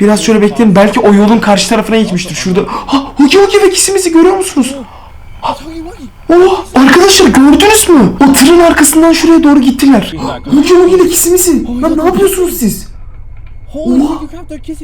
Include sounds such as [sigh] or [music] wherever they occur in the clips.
Biraz şöyle bekleyin. Belki o yolun karşı tarafına gitmiştir. Şurada. Ha Hugi Hugi ve kisimizi görüyor musunuz? Oh arkadaşlar gördünüz mü? O tırın arkasından şuraya doğru gittiler. Hugi Hugi ile kisimizi. Lan ne yapıyorsunuz siz? Oha.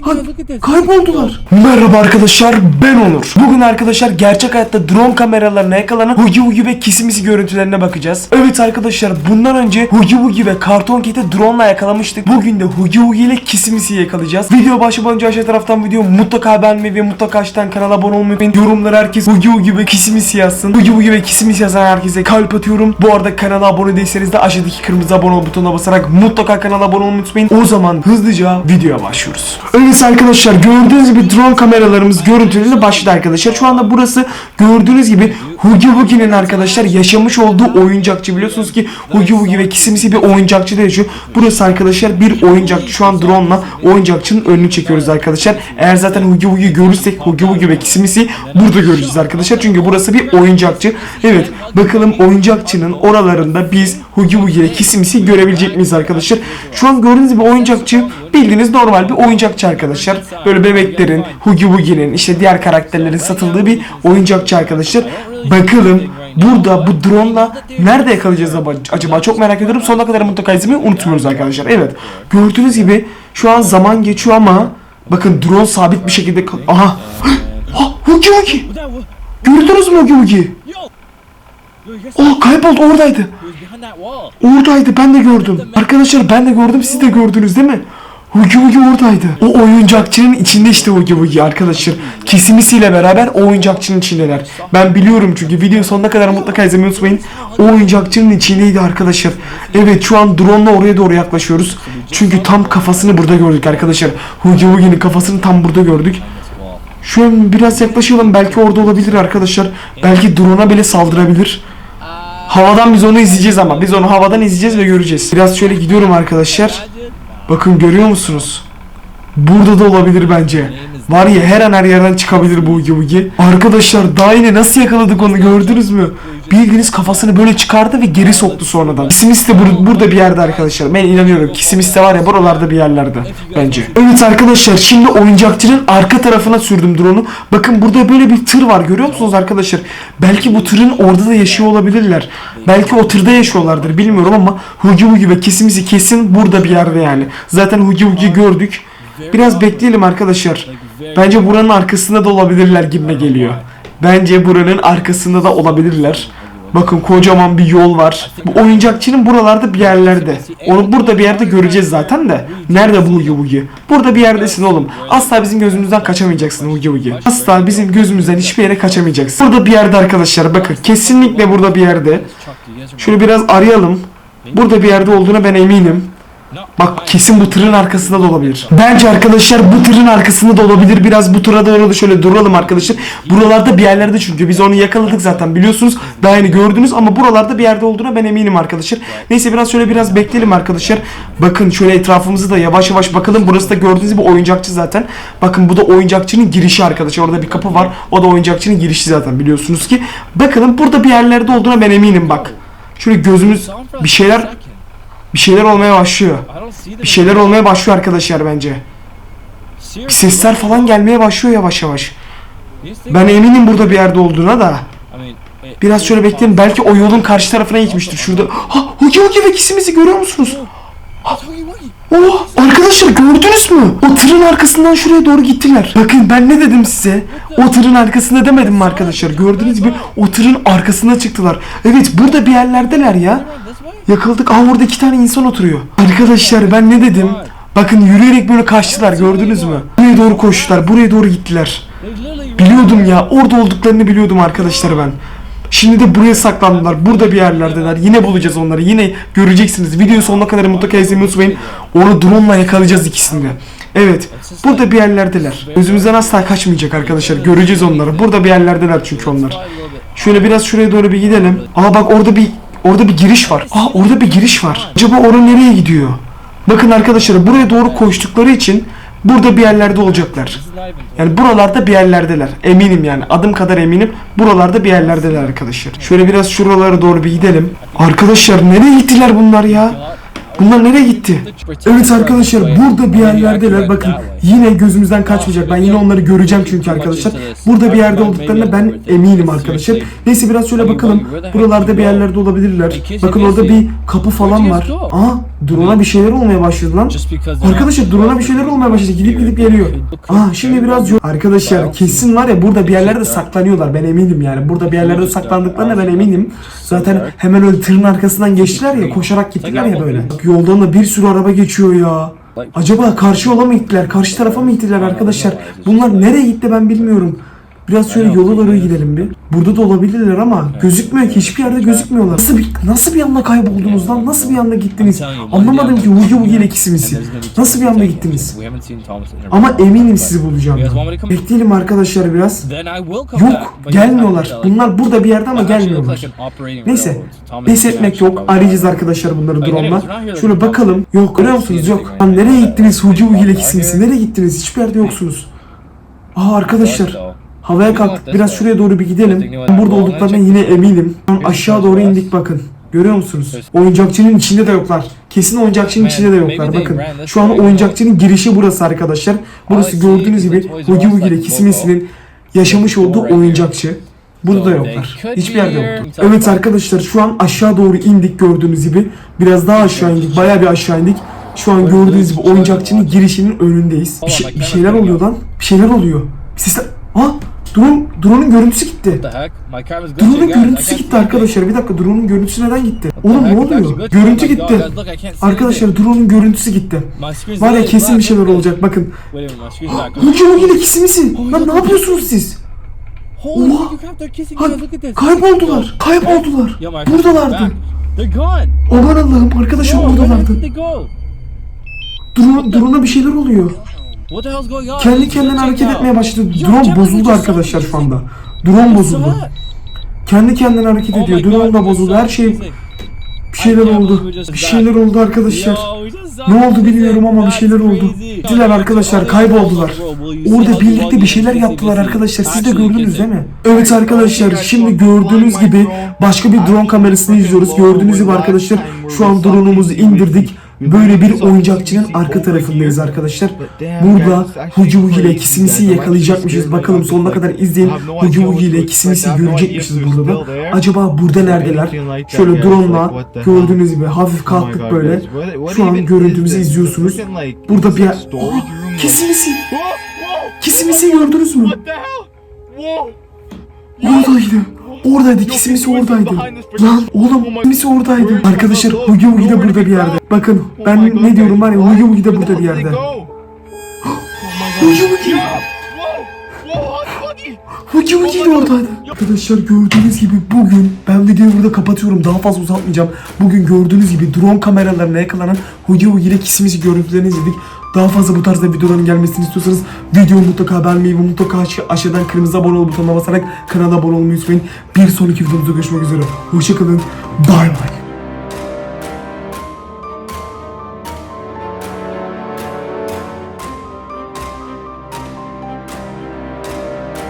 Ha, here. Look at this. kayboldular. Merhaba arkadaşlar ben Onur. Bugün arkadaşlar gerçek hayatta drone kameralarına yakalanan Hugi Hugi ve Kisimisi görüntülerine bakacağız. Evet arkadaşlar bundan önce Hugi Hugi ve Karton Cat'i drone ile yakalamıştık. Bugün de Hugi Hugi ile Kisimisi'yi yakalayacağız. Video başlamadan önce aşağı taraftan video mutlaka beğenmeyi ve mutlaka aşağıdan kanala abone olmayı unutmayın. Yorumlara herkes Hugi Hugi ve Kisimisi yazsın. Hugi Hugi ve Kisimisi yazan herkese kalp atıyorum. Bu arada kanala abone değilseniz de aşağıdaki kırmızı abone ol butonuna basarak mutlaka kanala abone olmayı unutmayın. O zaman hızlıca videoya başlıyoruz. Evet arkadaşlar gördüğünüz gibi drone kameralarımız görüntülerine başladı arkadaşlar. Şu anda burası gördüğünüz gibi Hugi Hugi'nin arkadaşlar yaşamış olduğu oyuncakçı. Biliyorsunuz ki Hugi Hugi ve Kisimisi bir oyuncakçıda yaşıyor. Burası arkadaşlar bir oyuncakçı. Şu an drone'la oyuncakçının önünü çekiyoruz arkadaşlar. Eğer zaten Hugi Hugi görürsek Hugi Hugi ve Kisimisi burada göreceğiz arkadaşlar. Çünkü burası bir oyuncakçı. Evet bakalım oyuncakçının oralarında biz Hugi Hugi ve Kisimisi görebilecek miyiz arkadaşlar? Şu an gördüğünüz gibi oyuncakçı bildiğiniz normal bir oyuncakçı arkadaşlar. Böyle bebeklerin, Hugi Hugi'nin işte diğer karakterlerin satıldığı bir oyuncakçı arkadaşlar. Bakalım burada bu drone'la nerede yakalayacağız aba- acaba çok merak ediyorum. Sonuna kadar mutlaka izlemeyi unutmuyoruz arkadaşlar. Evet gördüğünüz gibi şu an zaman geçiyor ama bakın drone sabit bir şekilde Aha! [gasps] Ha, Hugi Hugi! Gördünüz mü Hugi Hugi? Oh kayboldu oradaydı. Oradaydı ben de gördüm. Arkadaşlar ben de gördüm siz de gördünüz değil mi? Hugi Hugi oradaydı. O oyuncakçının içinde işte Hugi Hugi arkadaşlar. Kesimisiyle beraber o oyuncakçının içindeler. Ben biliyorum çünkü video sonuna kadar mutlaka izlemeyi unutmayın. O oyuncakçının içindeydi arkadaşlar. Evet şu an drone ile oraya doğru yaklaşıyoruz. Çünkü tam kafasını burada gördük arkadaşlar. Hugi Hugi'nin kafasını tam burada gördük. Şu an biraz yaklaşalım belki orada olabilir arkadaşlar. Belki drone'a bile saldırabilir. Havadan biz onu izleyeceğiz ama biz onu havadan izleyeceğiz ve göreceğiz. Biraz şöyle gidiyorum arkadaşlar. Bakın görüyor musunuz? Burada da olabilir bence. Var ya her an her yerden çıkabilir bu Hugi Hugi. Arkadaşlar daha yine nasıl yakaladık onu gördünüz mü? Bildiğiniz kafasını böyle çıkardı ve geri soktu sonradan. Kisimis de bur- burada bir yerde arkadaşlar. Ben inanıyorum. Kisimis de var ya buralarda bir yerlerde. Bence. Evet arkadaşlar şimdi oyuncakçının arka tarafına sürdüm drone'u. Bakın burada böyle bir tır var görüyor musunuz arkadaşlar? Belki bu tırın orada da yaşıyor olabilirler. Belki o tırda yaşıyorlardır bilmiyorum ama Hugi Hugi ve Kisimis'i kesin burada bir yerde yani. Zaten Hugi Hugi gördük. Biraz bekleyelim arkadaşlar. Bence buranın arkasında da olabilirler gibime geliyor. Bence buranın arkasında da olabilirler. Bakın kocaman bir yol var. Bu oyuncakçının buralarda bir yerlerde. Onu burada bir yerde göreceğiz zaten de. Nerede bu Hugi Hugi? Burada bir yerdesin oğlum. Asla bizim gözümüzden kaçamayacaksın Hugi Hugi. Asla bizim gözümüzden hiçbir yere kaçamayacaksın. Burada bir yerde arkadaşlar bakın. Kesinlikle burada bir yerde. Şöyle biraz arayalım. Burada bir yerde olduğuna ben eminim. Bak kesin bu tırın arkasında da olabilir. Bence arkadaşlar bu tırın arkasında da olabilir. Biraz bu tıra doğru da şöyle duralım arkadaşlar. Buralarda bir yerlerde çünkü biz onu yakaladık zaten biliyorsunuz. Daha yeni gördünüz ama buralarda bir yerde olduğuna ben eminim arkadaşlar. Neyse biraz şöyle biraz bekleyelim arkadaşlar. Bakın şöyle etrafımızı da yavaş yavaş bakalım. Burası da gördüğünüz gibi oyuncakçı zaten. Bakın bu da oyuncakçının girişi arkadaşlar. Orada bir kapı var. O da oyuncakçının girişi zaten biliyorsunuz ki. Bakalım burada bir yerlerde olduğuna ben eminim bak. Şöyle gözümüz bir şeyler bir şeyler olmaya başlıyor. Bir şeyler olmaya başlıyor arkadaşlar bence. Sesler falan gelmeye başlıyor yavaş yavaş. Ben eminim burada bir yerde olduğuna da. Biraz şöyle bekleyin. Belki o yolun karşı tarafına gitmiştir. Şurada. Ha Hugi Hugi ve kisimizi görüyor musunuz? Wuggy. Oh arkadaşlar gördünüz mü? O tırın arkasından şuraya doğru gittiler. Bakın ben ne dedim size? O tırın arkasında demedim mi arkadaşlar? Gördüğünüz gibi o tırın arkasına çıktılar. Evet burada bir yerlerdeler ya. Yakaladık. Aa orada iki tane insan oturuyor. Arkadaşlar ben ne dedim? Bakın yürüyerek böyle kaçtılar gördünüz mü? Buraya doğru koştular. Buraya doğru gittiler. Biliyordum ya. Orada olduklarını biliyordum arkadaşlar ben. Şimdi de buraya saklandılar. Burada bir yerlerdeler. Yine bulacağız onları. Yine göreceksiniz. Video sonuna kadar mutlaka izlemeyi unutmayın. Onu drone ile yakalayacağız ikisini de. Evet. Burada bir yerlerdeler. Gözümüzden asla kaçmayacak arkadaşlar. Göreceğiz onları. Burada bir yerlerdeler çünkü onlar. Şöyle biraz şuraya doğru bir gidelim. Aa bak orada bir orada bir giriş var. Aa orada bir giriş var. Acaba orası nereye gidiyor? Bakın arkadaşlar buraya doğru koştukları için burada bir yerlerde olacaklar. Yani buralarda bir yerlerdeler. Eminim yani. Adım kadar eminim. Buralarda bir yerlerdeler arkadaşlar. Şöyle biraz şuralara doğru bir gidelim. Arkadaşlar nereye gittiler bunlar ya? Bunlar nereye gitti? Evet arkadaşlar burada bir yerlerdeler. Bakın yine gözümüzden kaçmayacak. Ben yine onları göreceğim çünkü arkadaşlar. Burada bir yerde olduklarına ben eminim arkadaşlar. Neyse biraz şöyle bakalım. Buralarda bir yerlerde olabilirler. Bakın orada bir kapı falan var. Aa, drone'a bir şeyler olmaya başladı lan. Arkadaşlar drone'a bir şeyler olmaya başladı. Gidip gidip geliyor. Aa şimdi biraz Arkadaşlar kesin var ya burada bir yerlerde saklanıyorlar. Ben eminim yani. Burada bir yerlerde saklandıklarına ben eminim. Zaten hemen öyle tırın arkasından geçtiler ya. Koşarak gittiler ya böyle. Yoldan da bir sürü araba geçiyor ya. Acaba karşı yola mı gittiler? Karşı tarafa mı gittiler arkadaşlar? Bunlar nereye gitti ben bilmiyorum. Biraz şöyle yola doğru gidelim bir. Burada da olabilirler ama gözükmüyor ki hiçbir yerde gözükmüyorlar. Nasıl bir nasıl bir anda kayboldunuz lan? Nasıl bir anda gittiniz? Anlamadım ki Hugi Hugi ile ikisi Nasıl bir anda gittiniz? Ama eminim sizi bulacağım. Bekleyelim arkadaşlar biraz. Yok gelmiyorlar. Bunlar burada bir yerde ama gelmiyorlar. Neyse pes etmek yok. Arayacağız arkadaşlar bunları drone'la. Şöyle bakalım. Yok görüyor musunuz? Yok. Lan nereye gittiniz Hugi Hugi ile ikisi Nereye gittiniz? Hiçbir yerde yoksunuz. Aa arkadaşlar. Havaya kalktık. Biraz şuraya doğru bir gidelim. Burada olduklarına yine eminim. Aşağı doğru indik bakın. Görüyor musunuz? Oyuncakçının içinde de yoklar. Kesin oyuncakçının içinde de yoklar. Bakın şu an oyuncakçının girişi burası arkadaşlar. Burası gördüğünüz gibi Hugi Hugi ile Kisimisi'nin yaşamış olduğu oyuncakçı. Burada da yoklar. Hiçbir yerde yoklar. Evet arkadaşlar şu an aşağı doğru indik gördüğünüz gibi. Biraz daha aşağı indik. Bayağı bir aşağı indik. Şu an gördüğünüz gibi oyuncakçının girişinin önündeyiz. Bir, şey- bir şeyler oluyor lan. Bir şeyler oluyor. Sesler... Aa! Drone, drone'un görüntüsü gitti. Drone'un görüntüsü gitti arkadaşlar. Bir dakika drone'un görüntüsü neden gitti? Oğlum ne oluyor? Görüntü gitti. Arkadaşlar drone'un görüntüsü gitti. Var ya kesin bir şeyler olacak bakın. Hugi Hugi ile kisimisi. Lan ne yapıyorsunuz siz? Oha! Kayboldular. Kayboldular. Buradalardı. Aman Allah'ım where buradalardı. Drone, drone'a bir şeyler oluyor. What the hell's going on? Kendi kendine hareket etmeye başladı. Drone bozuldu arkadaşlar şu anda. Drone bozuldu. Kendi kendine hareket Oh ediyor. God, Drone da bozuldu. Her şey bir şeyler oldu. Bir şeyler oldu arkadaşlar. Ne oldu bilmiyorum ama bir şeyler oldu. Gittiler arkadaşlar kayboldular. Orada birlikte bir şeyler yaptılar arkadaşlar. Siz de gördünüz değil mi? Evet arkadaşlar şimdi gördüğünüz gibi başka bir drone kamerasını izliyoruz. Gördüğünüz gibi arkadaşlar şu an drone'umuzu indirdik. Böyle bir oyuncakçının arka tarafındayız arkadaşlar. Burada Hugi ile Kisimisi yakalayacakmışız. Bakalım sonuna kadar izleyin. Hugi ile Kisimisi görecekmişiz burada da. Acaba burada neredeler? Şöyle drone'la gördüğünüz gibi hafif kalktık böyle. Şu an görüntümüzü izliyorsunuz. Burada bir yer... Oh, [gasps] Kisimisi! Kisimisi gördünüz mü? Oradaydı. Oradaydı. Kisimisi oradaydı. Lan oğlum Kisimisi oradaydı. Arkadaşlar Hugi Hugi de burada bir yerde. Bakın ben ne diyorum var ya Hugi Hugi de burada bir yerde. Hugi Hugi. Hugi Hugi de oradaydı. Arkadaşlar gördüğünüz gibi bugün ben videoyu burada kapatıyorum. Daha fazla uzatmayacağım. Bugün gördüğünüz gibi drone kameralarına yakalanan Hugi Hugi ile Kisimisi görüntülerini izledik. Daha fazla bu tarzda videoların gelmesini istiyorsanız videoyu mutlaka beğenmeyi ve mutlaka aş- aşağıdan kırmızı abone ol butonuna basarak kanala abone olmayı unutmayın. Bir sonraki videomuzda görüşmek üzere. Hoşçakalın. Bay bay.